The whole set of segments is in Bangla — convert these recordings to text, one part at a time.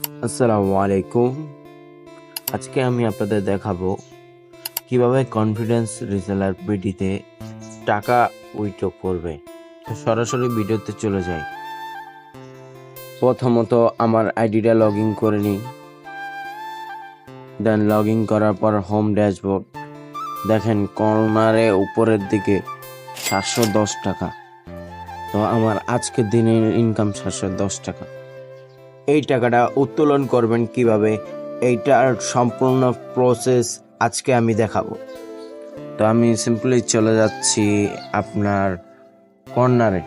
আসসালামু আলাইকুম। আজকে আমি আপনাদের দেখাবো কীভাবে কনফিডেন্স রিসেলার বিডিতে টাকা উইথড্র করবে। সরাসরি ভিডিওতে চলে যাই। প্রথমত আমার আইডিটা লগ ইন করে নিই। দেন লগ ইন করার পর হোম ড্যাশবোর্ড দেখেন কর্নারে উপরের দিকে সাতশো দশ টাকা। তো আমার আজকের দিনের ইনকাম সাতশো দশ টাকা। এই টাকাটা উত্তোলন করবেন কীভাবে? এইটার সম্পূর্ণ প্রসেস আজকে আমি দেখাবো। তো আমি সিম্পলি চলে যাচ্ছি আপনার কর্নারে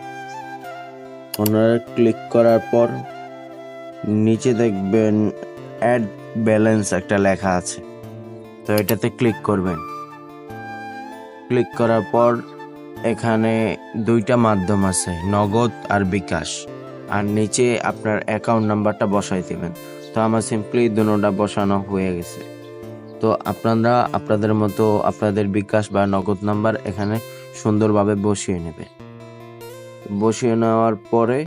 কর্নারে ক্লিক করার পর নিচে দেখবেন অ্যাড ব্যালেন্স একটা লেখা আছে। তো এটাতে ক্লিক করবেন। ক্লিক করার পর এখানে দুইটা মাধ্যম আছে, নগদ আর বিকাশ। আর নিচে আপনার অ্যাকাউন্ট নাম্বারটা বসাই দেবেন। তো আমার সিম্পলি দুটোটা বসানো হয়ে গেছে। তো আপনারা আপনাদের মতো আপনাদের বিকাশ বা নগদ নাম্বার এখানে সুন্দরভাবে বসিয়ে নেবেন। বসিয়ে নেওয়ার পরে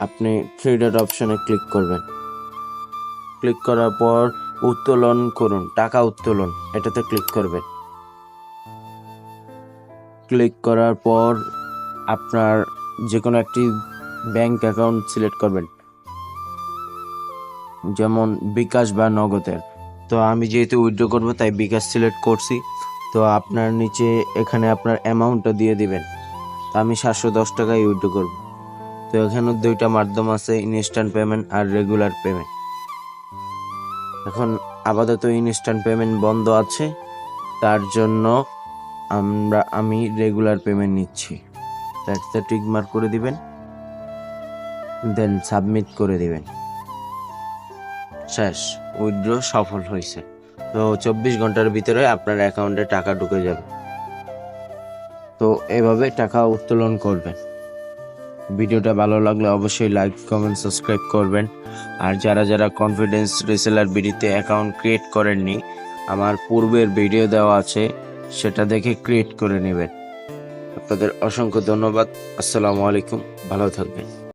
আপনি থ্রি ডট অপশনে ক্লিক করবেন। ক্লিক করার পর উত্তোলন করুন, টাকা উত্তোলন, এটাতে ক্লিক করবেন। ক্লিক করার পর আপনার যে কোনো একটি ব্যাংক অ্যাকাউন্ট সিলেক্ট করবেন। যেমন বিকাশ বা নগদের। তো আমি যেহেতু উইথড্র করব, তাই বিকাশ সিলেক্ট করছি। তো আপনার নিচে এখানে আপনার অ্যামাউন্টটা দিয়ে দিবেন। তো আমি সাতশো দশ টাকায় উইথড্র করব। তো এখানে দুইটা মাধ্যম আছে ইনস্ট্যান্ট পেমেন্ট আর রেগুলার পেমেন্ট এখন আপাতত ইনস্ট্যান্ট পেমেন্ট বন্ধ আছে। তার জন্য আমরা, আমি রেগুলার পেমেন্ট নিচ্ছি। তো একটা টিক মার্ক করে দিবেন। দেন সাবমিট করে দিবেন। শেষ, উইথড্র সফল হয়েছে। তো চব্বিশ ঘণ্টার ভিতরে আপনার অ্যাকাউন্টে টাকা ঢুকে যাবে। তো এভাবে টাকা উত্তোলন করবেন। ভিডিওটা ভালো লাগলে অবশ্যই লাইক কমেন্ট সাবস্ক্রাইব করবেন। আর যারা যারা কনফিডেন্স রিসেলার বিডিতে অ্যাকাউন্ট ক্রিয়েট করেননি, আমার পূর্বের ভিডিও দেওয়া আছে, সেটা দেখে ক্রিয়েট করে নেবেন। আপনাদের অসংখ্য ধন্যবাদ। আসসালামু আলাইকুম। ভালো থাকবেন।